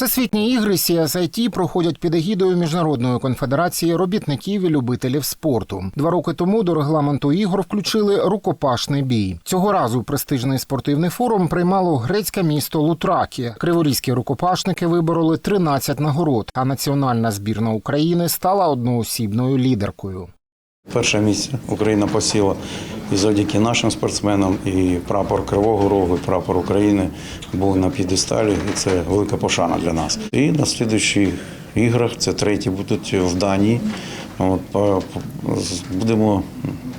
Всесвітні ігри CSIT проходять під егідою Міжнародної конфедерації робітників і любителів спорту. Два роки тому до регламенту ігор включили рукопашний бій. Цього разу престижний спортивний форум приймало грецьке місто Лутракі. Криворізькі рукопашники вибороли 13 нагород, а національна збірна України стала одноосібною лідеркою. Перше місце Україна посіла і завдяки нашим спортсменам, і прапор Кривого Рогу, і прапор України був на п'єдесталі, і це велика пошана для нас. І на слідуючих іграх, це треті будуть в Данії. От, будемо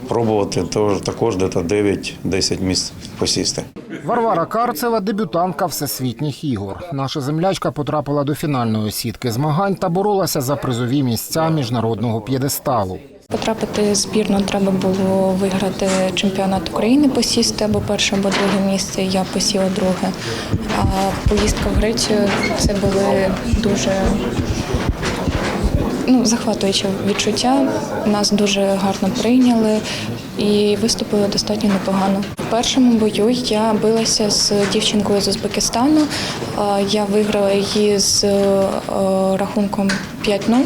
пробувати також десь 9-10 місць посісти. Варвара Карцева дебютантка всесвітніх ігор. Наша землячка потрапила до фінальної сітки змагань та боролася за призові місця міжнародного п'єдесталу. Потрапити в збірну треба було виграти чемпіонат України, посісти або перше, або друге місце. Я посіла друге. А поїздка в Грецію це були дуже ну, захватуючі відчуття. Нас дуже гарно прийняли і виступили достатньо непогано. В першому бою я билася з дівчинкою з Узбекистану. Я виграла її з е, рахунком 5-0.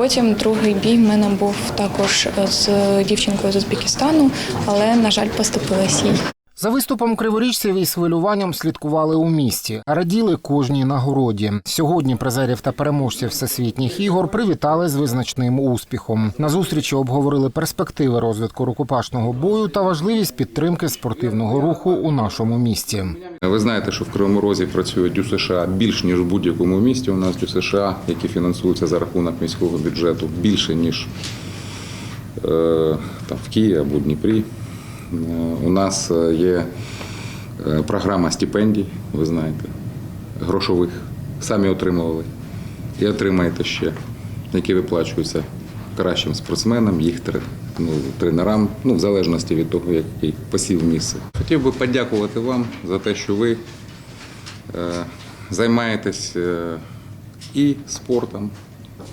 Потім другий бій в мене був також з дівчинкою з Узбекистану, але, на жаль, поступилась їй. За виступом криворіжців із хвилюванням слідкували у місті, раділи кожній нагороді. Сьогодні призерів та переможців всесвітніх ігор привітали з визначним успіхом. На зустрічі обговорили перспективи розвитку рукопашного бою та важливість підтримки спортивного руху у нашому місті. Ви знаєте, що в Кривому Розі працює Дю США більш ніж в будь-якому місті. У нас Дю США, які фінансуються за рахунок міського бюджету, більше ніж е, там, в Києві або Дніпрі. Е, У нас е, є е, програма стипендій, ви знаєте, грошових. Самі отримували і отримаєте ще, які виплачуються кращим спортсменам, їх ну, тренерам, ну, в залежності від того, який посів місце. Хотів би подякувати вам за те, що ви займаєтесь і спортом,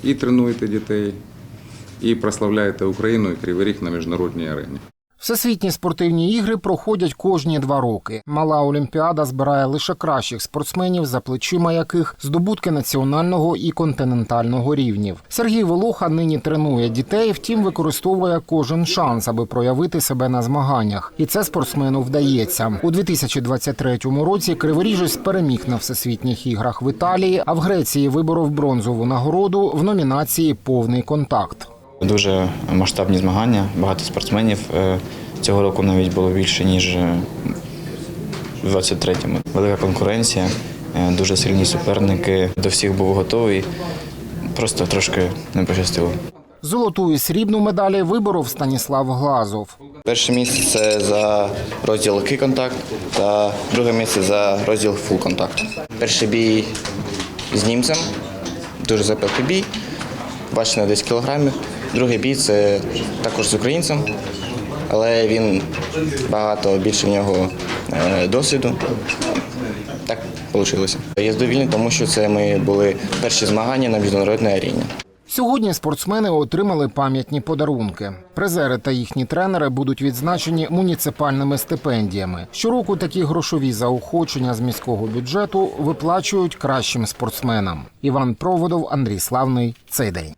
і тренуєте дітей, і прославляєте Україну і Кривий Ріг на міжнародній арені. Всесвітні спортивні ігри проходять кожні два роки. Мала Олімпіада збирає лише кращих спортсменів, за плечима яких здобутки національного і континентального рівнів. Сергій Волоха нині тренує дітей, втім використовує кожен шанс, аби проявити себе на змаганнях. І це спортсмену вдається. У 2023 році Криворіжець переміг на всесвітніх іграх в Італії, а в Греції виборов бронзову нагороду в номінації Повний контакт. Дуже масштабні змагання, багато спортсменів. Е, Цього року навіть було більше, ніж е, в 23-му. Велика конкуренція, е, дуже сильні суперники. До всіх був готовий. Просто трошки не пощастило. Золоту і срібну медалі виборов Станіслав Глазов. Перше місце це за розділ легкий контакт та друге місце за розділ фул контакт. Перший бій з німцем, дуже запеклий бій, на 10 кілограмів. Другий бій це також з українцем, але він багато більше в нього е, досвіду. Так вийшло. Я задовільний, тому що це ми були перші змагання на міжнародній арені. Сьогодні спортсмени отримали пам'ятні подарунки. Призери та їхні тренери будуть відзначені муніципальними стипендіями. Щороку такі грошові заохочення з міського бюджету виплачують кращим спортсменам. Іван Проводов, Андрій Славний. Цей день.